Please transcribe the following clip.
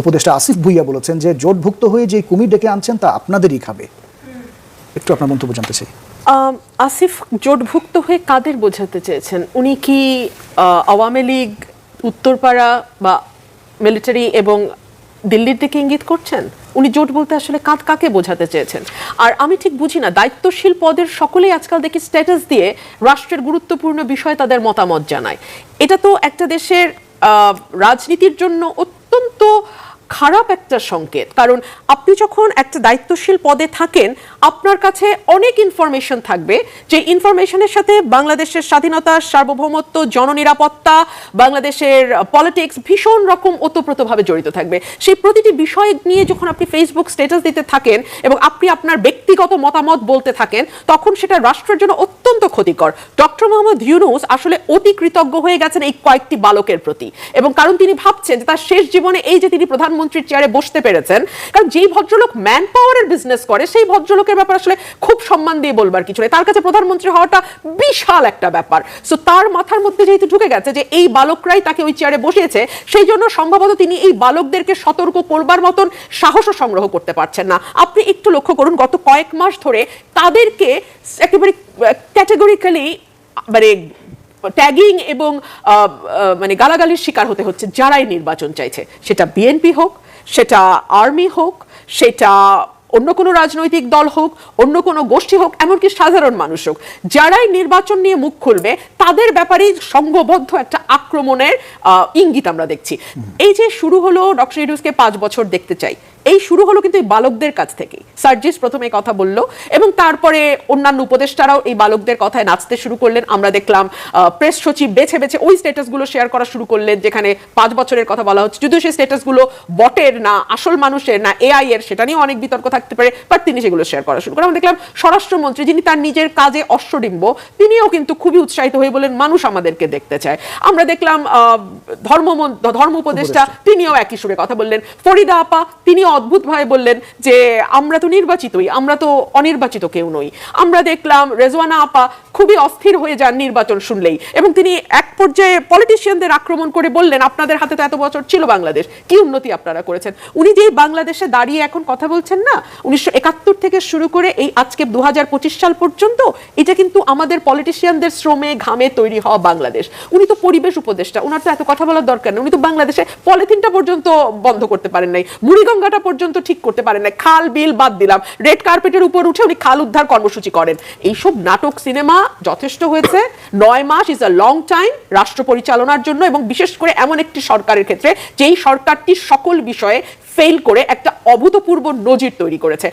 উপদেষ্টা আসিফ ভুইয়া বলেছেন যে, জোটভুক্ত হয়ে যে কুমির ডেকে আনছেন, তা আপনাদেরই খাবে। একটু আপনার মন্তব্য জানতে চাই। আসিফ, জোটভুক্ত হয়ে কাদের বোঝাতে চেয়েছেন? উনি কি আওয়ামী লীগ, উত্তরপাড়া বা মিলিটারি এবং দিল্লির দিকে ইঙ্গিত করছেন? উনি জোট বলতে আসলে কাদ কাকে বোঝাতে চেয়েছেন? আর আমি ঠিক বুঝি না, দায়িত্বশীল পদের সকলেই আজকাল দেখি স্ট্যাটাস দিয়ে রাষ্ট্রের গুরুত্বপূর্ণ বিষয়ে তাদের মতামত জানায়। এটা তো একটা দেশের রাজনীতির জন্য অত্যন্ত খারাপ একটা সংকেত। কারণ আপনি যখন একটা দায়িত্বশীল পদে থাকেন, আপনার কাছে অনেক ইনফরমেশন থাকবে যে ইনফরমেশনের সাথে বাংলাদেশের স্বাধীনতা, সার্বভৌমত্ব, জননিরাপত্তা, বাংলাদেশের পলিটিক্স ভীষণ রকম ওতপ্রোতভাবে জড়িত থাকবে। সেই প্রতিটি বিষয় নিয়ে যখন আপনি ফেসবুক স্ট্যাটাস দিতে থাকেন এবং আপনি আপনার ব্যক্তিগত মতামত বলতে থাকেন, তখন সেটা রাষ্ট্রের জন্য অত্যন্ত ক্ষতিকর। ডক্টর মোহাম্মদ ইউনুস আসলে অতি কৃতজ্ঞ হয়ে গেছেন এই কয়েকটি বালকের প্রতি। এবং কারণ তিনি ভাবছেন যে তার শেষ জীবনে এই যে তিনি প্রধানমন্ত্রীর চেয়ারে বসতে পেরেছেন। কারণ যেই ভদ্রলোক ম্যান পাওয়ারের বিজনেস করে, সেই ভদ্রলোকের ব্যাপার আসলে খুব সম্মান দিয়ে বলবার কিছু নেই। তার কাছে প্রধানমন্ত্রী হওয়াটা বিশাল একটা ব্যাপার। সো তার মাথার মধ্যে যেহেতু ঢুকে গেছে যে এই বালকরাই তাকে ওই চেয়ারে বসিয়েছে, সেই জন্য সম্ভবত তিনি এই বালকদেরকে সতর্ক করবার মতন সাহসও সংগ্রহ করতে পারছেন না। আপনি একটু লক্ষ্য করুন, গত কয়েক মাস ধরে তাদেরকে একেবারে ক্যাটেগরিক্যালি মানে ট্যাগিং এবং মানে গালাগালির শিকার হতে হচ্ছে যারাই নির্বাচন চাইছে। সেটা বিএনপি হোক, সেটা আর্মি হোক, সেটা অন্য কোনো রাজনৈতিক দল হোক, অন্য কোনো গোষ্ঠী হোক, এমনকি সাধারণ মানুষ হোক, যারাই নির্বাচন নিয়ে মুখ খুলবে, তাদের ব্যাপারেই সংঘবদ্ধ একটা আক্রমণের ইঙ্গিত আমরা দেখছি। এই যে শুরু হলো, ডক্টর ইউনুসকে পাঁচ বছর দেখতে চাই। এই শুরু হলো কিন্তু এই বালকদের কাছ থেকেই। সার্জিস প্রথমে কথা বলল এবং তারপরে অন্যান্য উপদেষ্টারাও এই বালকদের কথায় নাচতে শুরু করলেন। আমরা দেখলাম প্রেস সচিব বেছে বেছে ওই স্ট্যাটাসগুলো শেয়ার করা শুরু করলেন যেখানে পাঁচ বছরের কথা বলা হচ্ছে। যদিও সেই স্ট্যাটাসগুলো বটের না আসল মানুষের না এআই এর সেটা নিয়েও অনেক বিতর্ক থাকতে পারে বাট তিনি সেগুলো শেয়ার করা শুরু করেন। আমরা দেখলাম স্বরাষ্ট্রমন্ত্রী যিনি তার নিজের কাজে অশ্বডিম্ব তিনিও কিন্তু খুবই উৎসাহিত হয়ে বলেন মানুষ আমাদেরকে দেখতে চায়। আমরা দেখলাম ধর্ম ধর্ম উপদেষ্টা। তিনিও একই সুরে কথা বললেন। ফরিদা আপা তিনিও অদ্ভুত ভাবে বললেন যে, আমরা তো নির্বাচিতই, আমরা তো অনির্বাচিত কেউ নই। আমরা দেখলাম রেজওয়ানা আপা খুবই অস্থির হয়ে যান নির্বাচন শুনলেই এবং তিনি এক পর্যায়ে পলিটিশিয়ানদের আক্রমণ করে বললেন, আপনাদের হাতে তো এত বছর ছিল বাংলাদেশ, কি উন্নতি আপনারা করেছেন? উনি যে বাংলাদেশে দাঁড়িয়ে এখন কথা বলছেন না, উনিশশো একাত্তর থেকে শুরু করে এই আজকে দু হাজার পঁচিশ সাল পর্যন্ত, এটা কিন্তু আমাদের পলিটিশিয়ানদের শ্রমে ঘামে তৈরি হওয়া বাংলাদেশ। উনি তো পরিবেশ উপদেষ্টা, উনার তো এত কথা বলার দরকার নেই, উনি তো বাংলাদেশে পলিথিনটা পর্যন্ত বন্ধ করতে পারেন নাই, মুড়িগঙ্গাটা পর্যন্ত ঠিক করতে পারেন না খাল, বিল বাদ দিলাম। রেড কার্পেটের উপর উঠে উনি খাল উদ্ধার কর্মসূচি করেন। এইসব নাটক সিনেমা যথেষ্ট হয়েছে। নয় মাস ইজ আ লং টাইম রাষ্ট্র পরিচালনার জন্য এবং বিশেষ করে এমন একটি সরকারের ক্ষেত্রে যেই সরকারটি সকল বিষয়ে ফেল করে একটা অভূতপূর্ব নজির তৈরি করেছে।